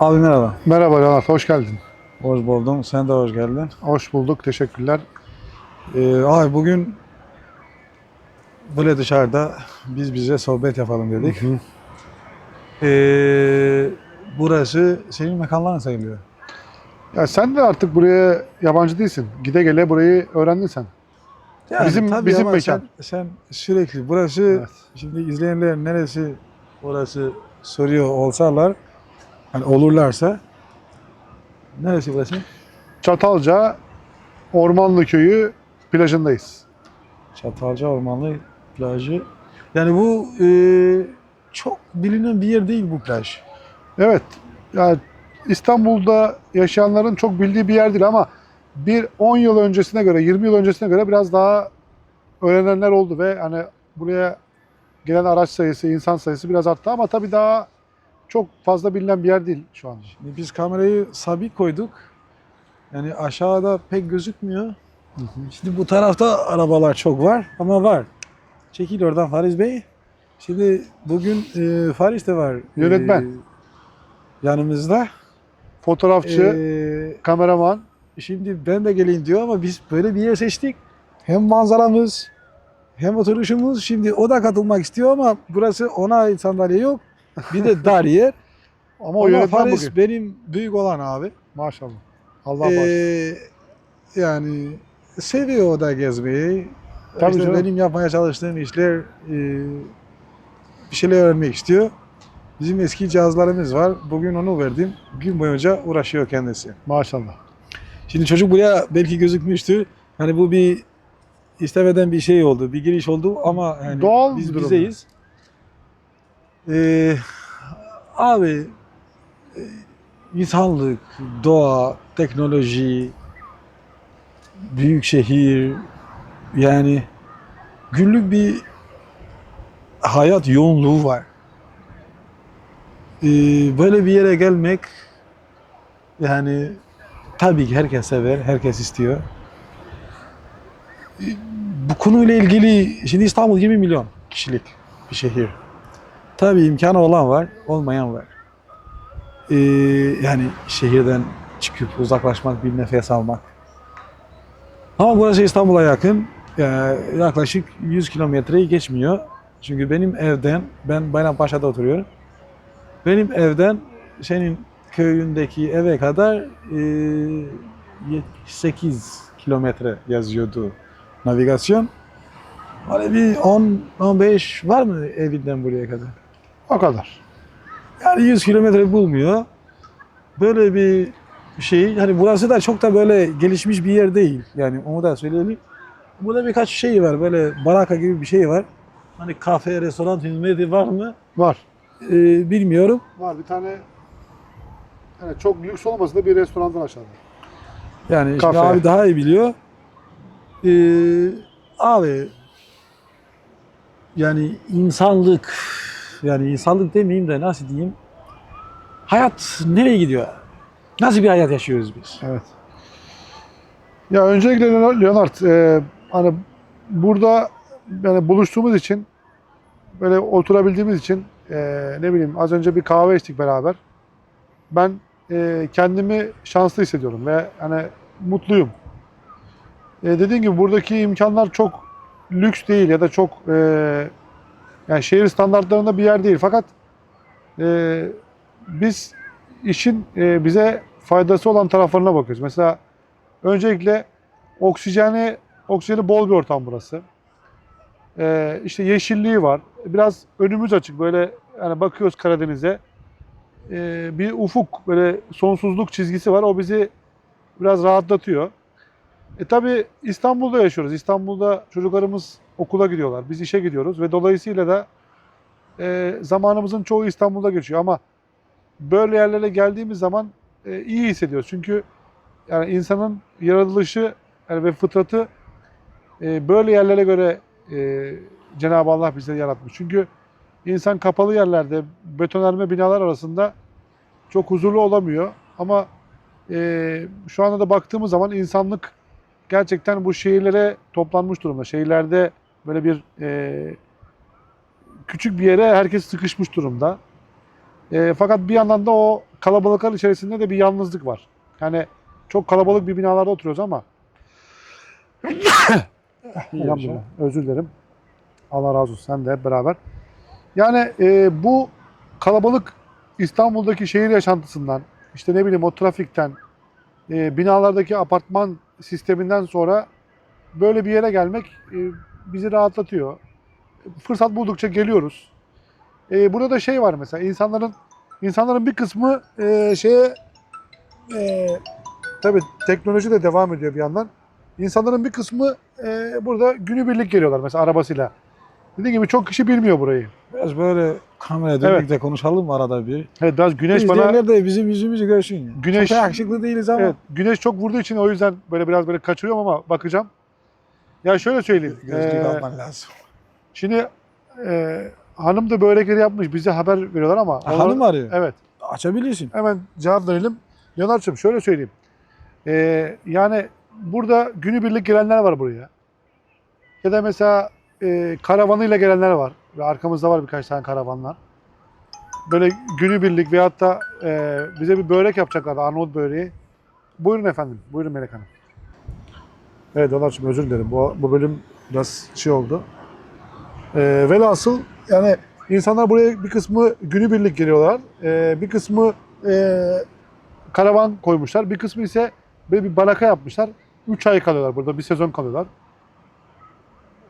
Abi merhaba. Merhaba Leonard, hoş geldin. Hoş buldum. Sen de hoş geldin. Hoş bulduk, teşekkürler. Ee, abi bugün böyle dışarıda biz bize sohbet yapalım dedik. Hı hı. Ee, burası senin mekanların sayılıyor. Ya sen de artık buraya yabancı değilsin. Gide gele burayı öğrendin sen. Bizim- tabii bizim ama mekan. Sen, sen sürekli burası Evet. şimdi izleyenler neresi orası soruyor olsalar hani olurlarsa neresi burası? Çatalca Ormanlı Köyü plajındayız. Çatalca Ormanlı plajı. Yani bu e, çok bilinen bir yer değil bu plaj. Evet, ya İstanbul'da yaşayanların çok bildiği bir yer değil ama bir 10 yıl öncesine göre, 20 yıl öncesine göre biraz daha öğrenenler oldu ve hani buraya gelen araç sayısı, insan sayısı biraz arttı ama tabii daha çok fazla bilinen bir yer değil şu an. Şimdi biz kamerayı sabit koyduk. Yani aşağıda pek gözükmüyor. Şimdi bu tarafta arabalar çok var ama var. Çekil oradan Fariz Bey. Şimdi bugün e, Fariz de var. Yönetmen. e, yanımızda. Fotoğrafçı, E, kameraman, şimdi ben de geleyim diyor ama biz böyle bir yer seçtik. Hem manzaramız hem oturuşumuz. Şimdi o da katılmak istiyor ama burası ona sandalye yok. Bir de dar yer. ama o Ama yönetmen bugün. benim büyük olan abi. Maşallah. Allah bağışlasın. Ee, yani seviyor o da gezmeyi. Tabii İşte canım. benim yapmaya çalıştığım işler e, bir şeyler öğrenmek istiyor. Bizim eski cihazlarımız var. Bugün onu verdim. Gün boyunca uğraşıyor kendisi. Maşallah. Şimdi çocuk buraya belki gözükmüştü. Hani bu bir istemeden bir şey oldu, bir giriş oldu ama yani Doğal biz bir durum. bizeyiz. Ee, abi e, insanlık, doğa, teknoloji, büyük şehir yani günlük bir hayat yoğunluğu var. Ee, böyle bir yere gelmek yani tabii ki herkes sever, herkes istiyor. Ee, Bu konuyla ilgili şimdi İstanbul 20 milyon kişilik bir şehir. Tabii imkanı olan var, olmayan var. Ee, yani şehirden çıkıp uzaklaşmak, bir nefes almak. Ama burası İstanbul'a yakın. Ee, yaklaşık 100 kilometreyi geçmiyor. Çünkü benim evden, ben Bayrampaşa'da oturuyorum. Benim evden senin köyündeki eve kadar e, 78 kilometre yazıyordu navigasyon. Hani bir 10-15 var mı evinden buraya kadar? O kadar. Yani 100 kilometre bulmuyor. Böyle bir şey, hani burası da çok da böyle gelişmiş bir yer değil. Yani onu da söyleyelim. Burada birkaç şey var, böyle baraka gibi bir şey var. Hani kafe, restoran hizmeti var mı? Var. Ee, bilmiyorum. Var bir tane yani çok lüks olmasa da bir restorandan aşağıda. Yani Kafe. abi daha iyi biliyor. Ee, abi yani insanlık yani insanlık demeyeyim de nasıl diyeyim hayat nereye gidiyor? Nasıl bir hayat yaşıyoruz biz? Evet. Ya öncelikle Leonard- e, hani burada yani buluştuğumuz için böyle oturabildiğimiz için e, ne bileyim az önce bir kahve içtik beraber. Ben e, kendimi şanslı hissediyorum ve hani mutluyum. E, dediğim gibi buradaki imkanlar çok lüks değil ya da çok e, yani şehir standartlarında bir yer değil. Fakat e, biz işin e, bize faydası olan taraflarına bakıyoruz. Mesela öncelikle oksijeni oksijeni bol bir ortam burası. E, işte yeşilliği var. Biraz önümüz açık böyle yani bakıyoruz Karadeniz'e. E, bir ufuk böyle sonsuzluk çizgisi var. O bizi biraz rahatlatıyor. E tabi İstanbul'da yaşıyoruz. İstanbul'da çocuklarımız okula gidiyorlar. Biz işe gidiyoruz ve dolayısıyla da e, zamanımızın çoğu İstanbul'da geçiyor ama böyle yerlere geldiğimiz zaman e, iyi hissediyoruz. Çünkü yani insanın yaratılışı yani ve fıtratı e, böyle yerlere göre e, Cenab-ı Allah bize yaratmış. Çünkü insan kapalı yerlerde betonarme binalar arasında çok huzurlu olamıyor. Ama e, şu anda da baktığımız zaman insanlık gerçekten bu şehirlere toplanmış durumda. Şehirlerde böyle bir e, küçük bir yere herkes sıkışmış durumda. E, fakat bir yandan da o kalabalıklar içerisinde de bir yalnızlık var. Yani çok kalabalık bir binalarda oturuyoruz ama Elhamdülillah. Özür dilerim. Allah razı olsun. Sen de hep beraber. Yani e, bu kalabalık İstanbul'daki şehir yaşantısından, işte ne bileyim o trafikten, e, binalardaki apartman sisteminden sonra böyle bir yere gelmek e, bizi rahatlatıyor. Fırsat buldukça geliyoruz. E, burada da şey var mesela insanların insanların bir kısmı e, şeye tabii teknoloji de devam ediyor bir yandan. İnsanların bir kısmı burada günübirlik geliyorlar mesela arabasıyla. Dediğim gibi çok kişi bilmiyor burayı. Biraz böyle kameraya dönük de konuşalım arada bir. Evet biraz güneş bana İzleyenler de bizim yüzümüzü görsün. Güneş- Çok da yakışıklı değiliz ama. evet, güneş çok vurduğu için o yüzden böyle biraz böyle kaçırıyorum ama bakacağım. Ya şöyle söyleyeyim. Gözlük Ee, alman lazım. şimdi e, hanım da börekleri yapmış. Bize haber veriyorlar ama. Ha, hanım arıyor. Evet. Açabilirsin. Hemen cevap verelim. Leonard'cığım şöyle söyleyeyim. Ee, yani burada günübirlik gelenler var buraya. Ya da mesela e, karavanıyla gelenler var. Ve arkamızda var birkaç tane karavanlar. Böyle günübirlik veyahut da e, bize bir börek yapacaklar Arnavut böreği. Buyurun efendim. Buyurun Melek Hanım. Evet Leonard'cığım özür dilerim. Bu, bu bölüm biraz şey oldu. Ee, velhasıl yani insanlar buraya bir kısmı günübirlik geliyorlar. Ee, bir kısmı e, karavan koymuşlar. Bir kısmı ise böyle bir baraka yapmışlar. 3 ay kalıyorlar burada. Bir sezon kalıyorlar.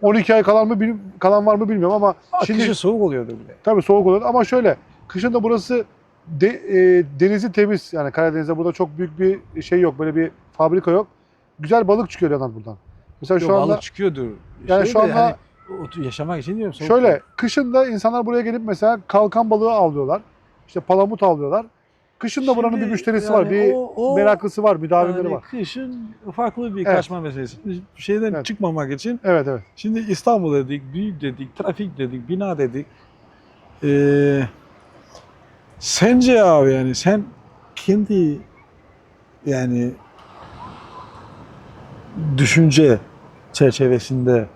12 ay kalan mı bil- kalan var mı bilmiyorum ama Şimdi şimdi soğuk oluyordu bile. tabii soğuk oluyor ama şöyle kışın da burası de, e, denizi temiz yani Karadeniz'de burada çok büyük bir şey yok böyle bir fabrika yok. Güzel balık çıkıyor yandan buradan. Mesela şu Yok, anda balık çıkıyordur. Yani Şey şu de anda- hani otu- yaşamak için diyorum. soğuk Şöyle kışın da insanlar buraya gelip mesela kalkan balığı avlıyorlar. İşte palamut avlıyorlar. Kışın da buranın bir müşterisi yani var, bir o- o- meraklısı var, müdavimleri yani var. Kışın farklı bir Evet. kaçma meselesi. Şeyden Evet. çıkmamak için Evet evet. Şimdi İstanbul dedik, büyük dedik, trafik dedik, bina dedik. Ee, sence abi yani sen kendi yani düşünce çerçevesinde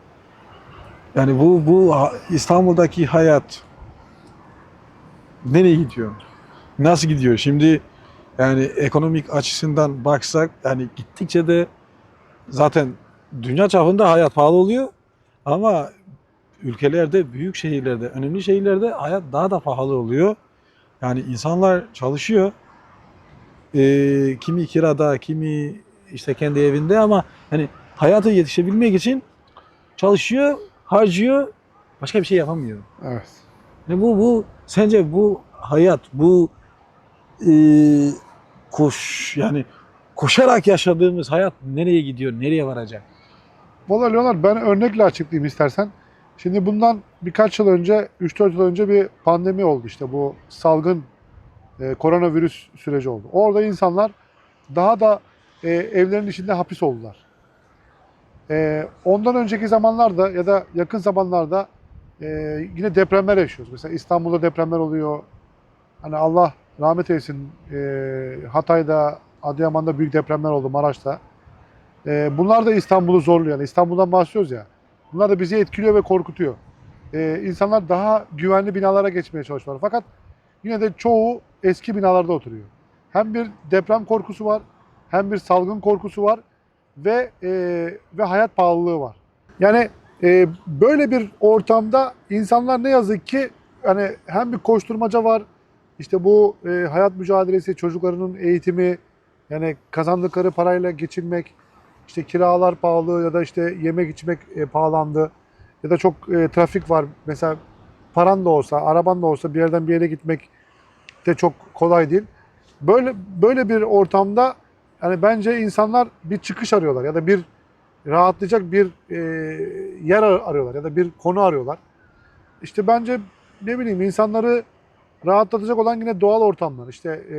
yani bu bu ha- İstanbul'daki hayat nereye gidiyor? Nasıl gidiyor? Şimdi yani ekonomik açısından baksak yani gittikçe de zaten dünya çapında hayat pahalı oluyor. Ama ülkelerde, büyük şehirlerde, önemli şehirlerde hayat daha da pahalı oluyor. Yani insanlar çalışıyor. Ee, kimi kirada, kimi işte kendi evinde ama hani hayata yetişebilmek için çalışıyor, harcıyor, başka bir şey yapamıyor. Evet. Ne bu bu sence bu hayat, bu e, koş yani koşarak yaşadığımız hayat nereye gidiyor, nereye varacak? Valla Leonard ben örnekle açıklayayım istersen. Şimdi bundan birkaç yıl önce, 3-4 yıl önce bir pandemi oldu işte bu salgın e, koronavirüs süreci oldu. Orada insanlar daha da e, evlerin içinde hapis oldular. E, ondan önceki zamanlarda ya da yakın zamanlarda e, yine depremler yaşıyoruz. Mesela İstanbul'da depremler oluyor. Hani Allah rahmet eylesin e, Hatay'da, Adıyaman'da büyük depremler oldu, Maraş'ta. Ee, bunlar da İstanbul'u zorluyor. Yani İstanbul'dan bahsediyoruz ya. Bunlar da bizi etkiliyor ve korkutuyor. Ee, insanlar daha güvenli binalara geçmeye çalışıyorlar. Fakat yine de çoğu eski binalarda oturuyor. Hem bir deprem korkusu var, hem bir salgın korkusu var ve e, ve hayat pahalılığı var. Yani e, böyle bir ortamda insanlar ne yazık ki hani hem bir koşturmaca var, işte bu e, hayat mücadelesi, çocuklarının eğitimi, yani kazandıkları parayla geçinmek, işte kiralar pahalı ya da işte yemek içmek e, pahalandı ya da çok e, trafik var. Mesela paran da olsa, araban da olsa bir yerden bir yere gitmek de çok kolay değil. Böyle böyle bir ortamda yani bence insanlar bir çıkış arıyorlar ya da bir rahatlayacak bir e, yer ar- arıyorlar ya da bir konu arıyorlar. İşte bence ne bileyim insanları rahatlatacak olan yine doğal ortamlar. İşte e,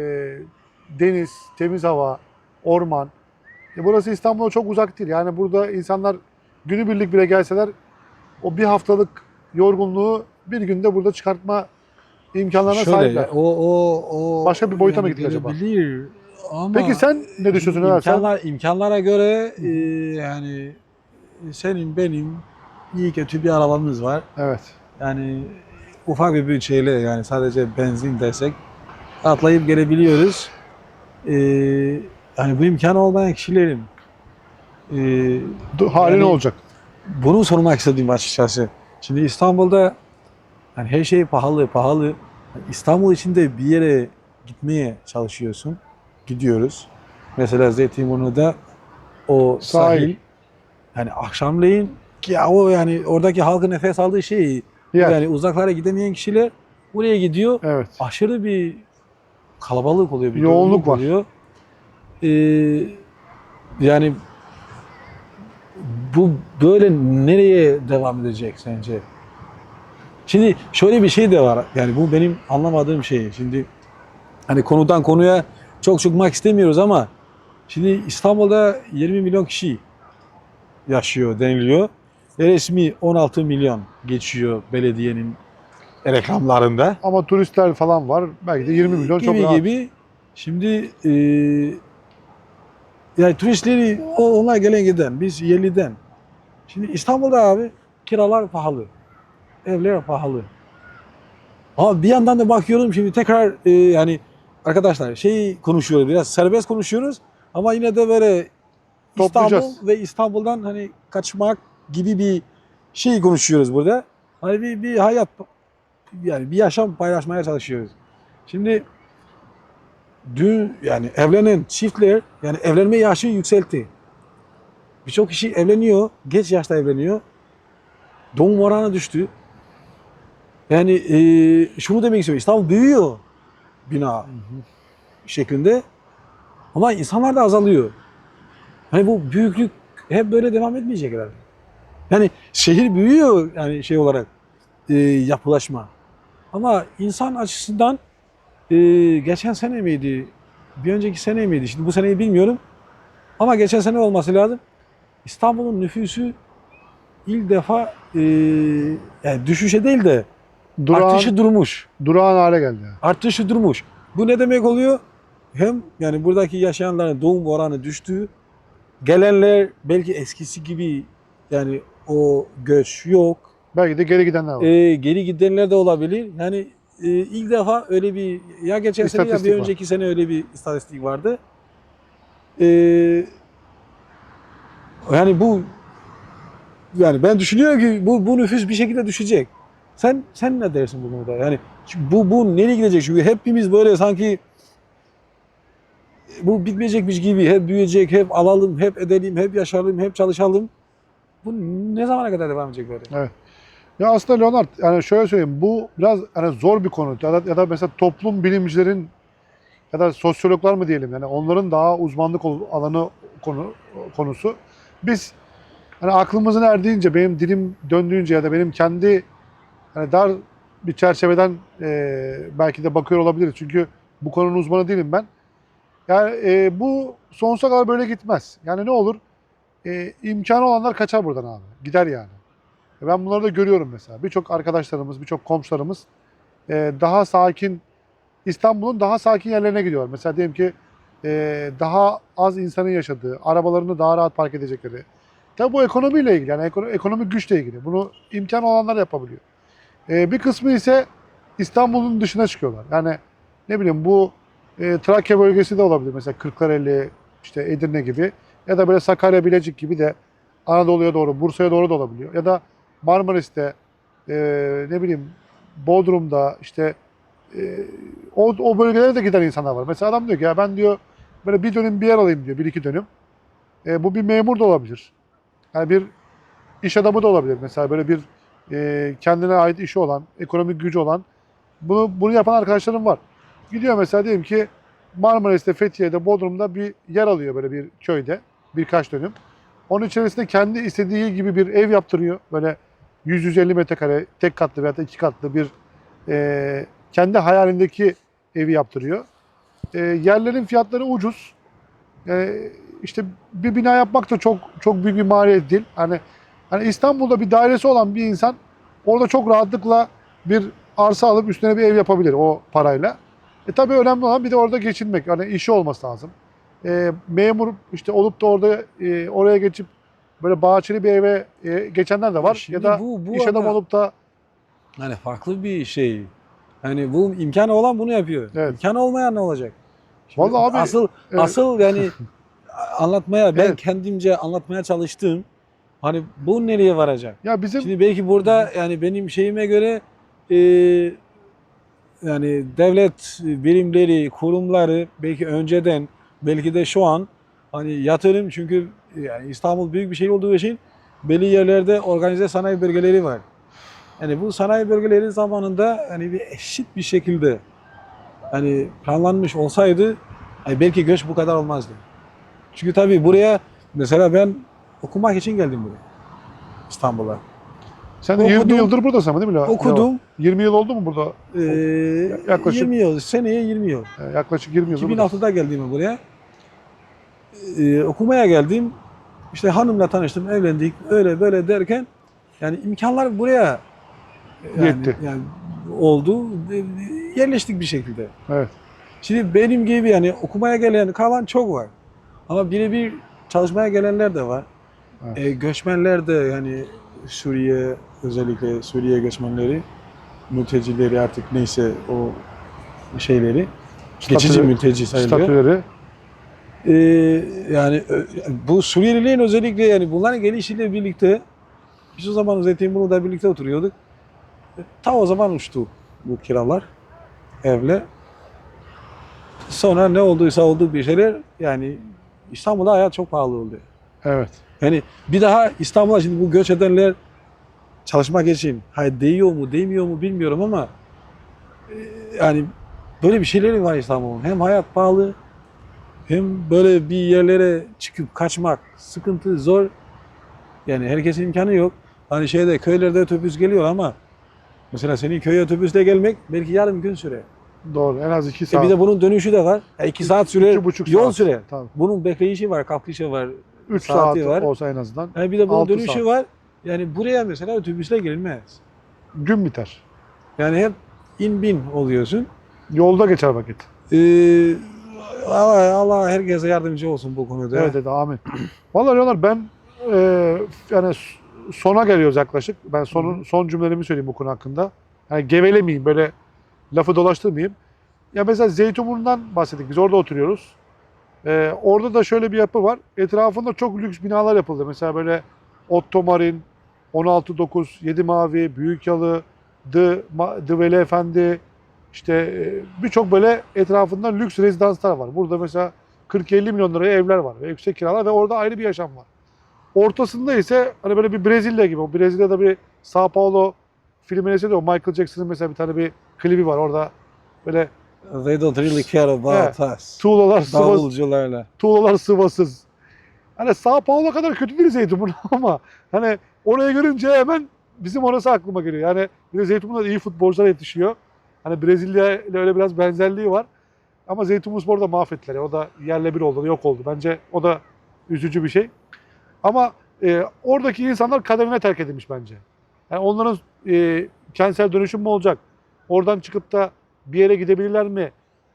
deniz, temiz hava, orman. E burası İstanbul'a çok uzak değil. Yani burada insanlar günübirlik bile gelseler o bir haftalık yorgunluğu bir günde burada çıkartma imkanlarına Şöyle sahipler. o o o Başka bir boyuta mı gittik acaba? Ama Peki sen ne düşünüyorsun Ömer? Sen- imkanlar, imkanlara göre e, yani senin benim iyi kötü bir arabamız var. Evet. Yani ufak bir bütçeyle yani sadece benzin desek atlayıp gelebiliyoruz. Ee, yani bu imkanı olmayan kişilerin ee, Du- Hali ne Yani- olacak? bunu sormak istedim açıkçası. Şimdi İstanbul'da yani her şey pahalı, pahalı. Yani İstanbul içinde bir yere gitmeye çalışıyorsun. Gidiyoruz. Mesela Zeytinburnu'da o Sahil. sahil. Yani akşamleyin ki ya o yani oradaki halkın nefes aldığı şey Yer. yani uzaklara gidemeyen kişiler buraya gidiyor. Evet. Aşırı bir kalabalık oluyor, bir Yoğunluk yoğunluk var. oluyor. Ee, yani bu böyle nereye devam edecek sence? Şimdi şöyle bir şey de var. Yani bu benim anlamadığım şey. Şimdi hani konudan konuya çok çıkmak istemiyoruz ama şimdi İstanbul'da 20 milyon kişi yaşıyor deniliyor. Resmi 16 milyon geçiyor belediyenin reklamlarında. Ama turistler falan var. Belki de 20 milyon çok gibi rahat. gibi. Şimdi e, yani turistleri o- onlar gelen giden biz yerliden. Şimdi İstanbul'da abi kiralar pahalı. Evler pahalı. Ama bir yandan da bakıyorum şimdi tekrar e, yani arkadaşlar şey konuşuyoruz biraz serbest konuşuyoruz ama yine de böyle İstanbul ve İstanbul'dan hani kaçmak gibi bir şey konuşuyoruz burada. Hani bir, bir hayat yani bir yaşam paylaşmaya çalışıyoruz. Şimdi dün yani evlenen çiftler yani evlenme yaşı yükseltti. Birçok kişi evleniyor, geç yaşta evleniyor. Doğum oranı düştü. Yani e, şunu demek istiyorum, İstanbul büyüyor bina şeklinde ama insanlar da azalıyor. Hani bu büyüklük hep böyle devam etmeyecek herhalde. Yani şehir büyüyor yani şey olarak e, yapılaşma. Ama insan açısından e, geçen sene miydi? Bir önceki sene miydi? Şimdi bu seneyi bilmiyorum. Ama geçen sene olması lazım. İstanbul'un nüfusu ilk defa e, yani düşüşe değil de Durağan, artışı durmuş. durağan hale geldi. yani. Artışı durmuş. Bu ne demek oluyor? Hem yani buradaki yaşayanların doğum oranı düştü. Gelenler belki eskisi gibi yani o göç yok. Belki de geri gidenler var. Ee, geri gidenler de olabilir. Yani e, ilk defa öyle bir ya geçen sene ya bir var. önceki sene öyle bir istatistik vardı. Ee, yani bu yani ben düşünüyorum ki bu, bu nüfus bir şekilde düşecek. Sen sen ne dersin bu konuda? Yani bu bu nereye gidecek? Çünkü hepimiz böyle sanki bu bitmeyecekmiş gibi hep büyüyecek, hep alalım, hep edelim, hep yaşayalım, hep çalışalım. Bu ne zamana kadar devam edecek böyle? Ya aslında Leonard yani şöyle söyleyeyim bu biraz hani zor bir konu ya da, ya da mesela toplum bilimcilerin ya da sosyologlar mı diyelim yani onların daha uzmanlık alanı konu konusu. Biz hani aklımızın erdiğince benim dilim döndüğünce ya da benim kendi hani dar bir çerçeveden e, belki de bakıyor olabiliriz. Çünkü bu konunun uzmanı değilim ben. Yani e, bu sonsuza kadar böyle gitmez. Yani ne olur? E, imkanı olanlar kaçar buradan abi. Gider yani. E, Ben bunları da görüyorum mesela. Birçok arkadaşlarımız, birçok komşularımız e, daha sakin, İstanbul'un daha sakin yerlerine gidiyor. Mesela diyelim ki e, daha az insanın yaşadığı, arabalarını daha rahat park edecekleri. Tabii bu ekonomiyle ilgili, yani ekono- ekonomik güçle ilgili. Bunu imkan olanlar yapabiliyor. E, bir kısmı ise İstanbul'un dışına çıkıyorlar. Yani ne bileyim bu e, Trakya bölgesi de olabilir. Mesela Kırklareli, işte Edirne gibi. Ya da böyle Sakarya, Bilecik gibi de Anadolu'ya doğru, Bursa'ya doğru da olabiliyor. Ya da Marmaris'te, e, ne bileyim Bodrum'da işte e, o, o bölgelere de giden insanlar var. Mesela adam diyor ki ya ben diyor böyle bir dönüm bir yer alayım diyor, bir iki dönüm. E, bu bir memur da olabilir. Yani bir iş adamı da olabilir. Mesela böyle bir e, kendine ait işi olan, ekonomik gücü olan bunu bunu yapan arkadaşlarım var. Gidiyor mesela diyelim ki Marmaris'te, Fethiye'de, Bodrum'da bir yer alıyor böyle bir köyde birkaç dönüm. Onun içerisinde kendi istediği gibi bir ev yaptırıyor. Böyle 100-150 metrekare tek katlı veya da iki katlı bir e, kendi hayalindeki evi yaptırıyor. E, yerlerin fiyatları ucuz. E, işte bir bina yapmak da çok çok büyük bir maliyet değil. Hani hani İstanbul'da bir dairesi olan bir insan orada çok rahatlıkla bir arsa alıp üstüne bir ev yapabilir o parayla. E tabii önemli olan bir de orada geçinmek. Hani işi olması lazım. E, memur işte olup da orada e, oraya geçip böyle bahçeli bir eve e, geçenler de var. Şimdi ya da bu- bu iş adamı olup da Yani farklı bir şey. Yani bu imkanı olan bunu yapıyor. Evet. İmkanı olmayan ne olacak? Şimdi Vallahi abi, asıl evet. asıl yani anlatmaya ben Evet. kendimce anlatmaya çalıştım. Hani bu nereye varacak? Ya bizim Şimdi belki burada yani benim şeyime göre e, yani devlet birimleri, kurumları belki önceden belki de şu an hani yatırım çünkü yani İstanbul büyük bir şehir olduğu için belli yerlerde organize sanayi bölgeleri var. Yani bu sanayi bölgeleri zamanında hani bir eşit bir şekilde hani planlanmış olsaydı hani belki göç bu kadar olmazdı. Çünkü tabii buraya mesela ben okumak için geldim buraya. İstanbul'a. sen de 20 okudum. yıldır buradasın değil mi? Okudum. 20 yıl oldu mu burada? Ee, Yaklaşık- 20 yıl. Seneye 20 yıl. Ee, Yaklaşık 20 yıldır buradasın. 2006'da geldim buraya. Ee, okumaya geldim. İşte hanımla tanıştım, evlendik. Öyle böyle derken yani imkanlar buraya yani, Yetti. yani oldu. Yerleştik bir şekilde. Evet. Şimdi benim gibi yani okumaya gelen kalan çok var. Ama birebir çalışmaya gelenler de var. Evet. E, göçmenler de yani Suriye özellikle Suriye göçmenleri mültecileri artık neyse o şeyleri geçici Statü- mülteci sayılıyor. Statüleri. E, yani bu Suriyelilerin özellikle yani bunların gelişiyle birlikte biz o zaman Zeytinburnu'da birlikte oturuyorduk. Ta o zaman uçtu bu kiralar evle. Sonra ne olduysa oldu bir şeyler yani İstanbul'da hayat çok pahalı oldu. Evet. Yani bir daha İstanbul'a şimdi bu göç edenler çalışmak için hayır değiyor mu değmiyor mu bilmiyorum ama e, yani böyle bir şeyleri var İstanbul'un. Hem hayat pahalı hem böyle bir yerlere çıkıp kaçmak sıkıntı zor. Yani herkesin imkanı yok. Hani şeyde köylerde otobüs geliyor ama mesela senin köye otobüsle gelmek belki yarım gün sürer. Doğru. En az 2 E saat. bir de bunun dönüşü de var. Ya iki saat sürer. iki buçuk yol saat. sürer. Tabii. Bunun bekleyişi var, kalkışı var. 3 saati saat var. olsa en azından. Yani bir de bunun dönüşü saat. var. Yani buraya mesela otobüsle gelinmez. Gün biter. Yani hep in bin oluyorsun. Yolda geçer vakit. Ee, Allah, Allah herkese yardımcı olsun bu konuda. Evet evet amin. Vallahi Leonard ben e, yani sona geliyoruz yaklaşık. Ben sonun son cümlelerimi söyleyeyim bu konu hakkında. Yani gevelemeyeyim böyle lafı dolaştırmayayım. Ya mesela Zeytinburnu'ndan bahsettik. Biz orada oturuyoruz. E, orada da şöyle bir yapı var. Etrafında çok lüks binalar yapıldı. Mesela böyle Ottomarin, 169, 7 Mavi, Büyükyalı, The, The Veli Efendi, işte e, birçok böyle etrafında lüks rezidanslar var. Burada mesela 40-50 milyon liraya evler var ve yüksek kiralar ve orada ayrı bir yaşam var. Ortasında ise hani böyle bir Brezilya gibi. O Brezilya'da bir Sao Paulo filmi neyse de o Michael Jackson'ın mesela bir tane bir klibi var orada. Böyle They don't really care about us. tuğlalar sıvası, Davulcularla. tuğlalar sıvasız. Hani Sao Paulo kadar kötü değil Zeytinburnu ama hani oraya görünce hemen bizim orası aklıma geliyor. Yani bir de Zeytinburnu'da iyi futbolcular yetişiyor. Hani Brezilya ile öyle biraz benzerliği var. Ama Zeytinburnu da mahvettiler. O da yerle bir oldu, yok oldu. Bence o da üzücü bir şey. Ama e, oradaki insanlar kaderine terk edilmiş bence. Yani onların e, kentsel dönüşüm mü olacak? Oradan çıkıp da bir yere gidebilirler mi?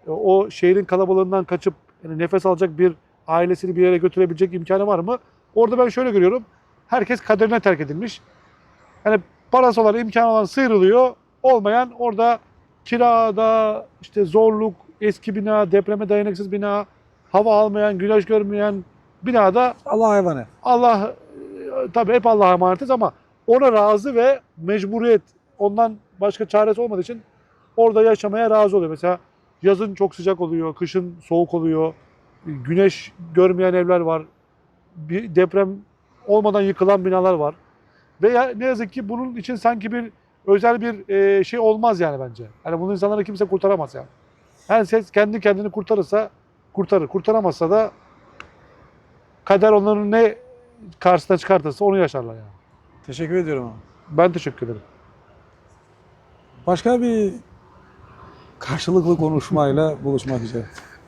E, o şehrin kalabalığından kaçıp yani nefes alacak bir ailesini bir yere götürebilecek imkanı var mı? Orada ben şöyle görüyorum. Herkes kaderine terk edilmiş. Yani parası olan, imkanı olan sıyrılıyor. Olmayan orada kirada, işte zorluk, eski bina, depreme dayanıksız bina, hava almayan, güneş görmeyen binada Allah hayvanı. Allah tabii hep Allah'a emanetiz ama ona razı ve mecburiyet ondan başka çaresi olmadığı için orada yaşamaya razı oluyor. Mesela yazın çok sıcak oluyor, kışın soğuk oluyor. Güneş görmeyen evler var. Bir deprem olmadan yıkılan binalar var. Ve ne yazık ki bunun için sanki bir özel bir e, şey olmaz yani bence. Yani bunu insanları kimse kurtaramaz yani. Herkes kendi kendini kurtarırsa kurtarır. Kurtaramazsa da kader onların ne karşısına çıkartırsa onu yaşarlar yani. Teşekkür ediyorum. Ben teşekkür ederim. Başka bir karşılıklı konuşmayla buluşmak üzere.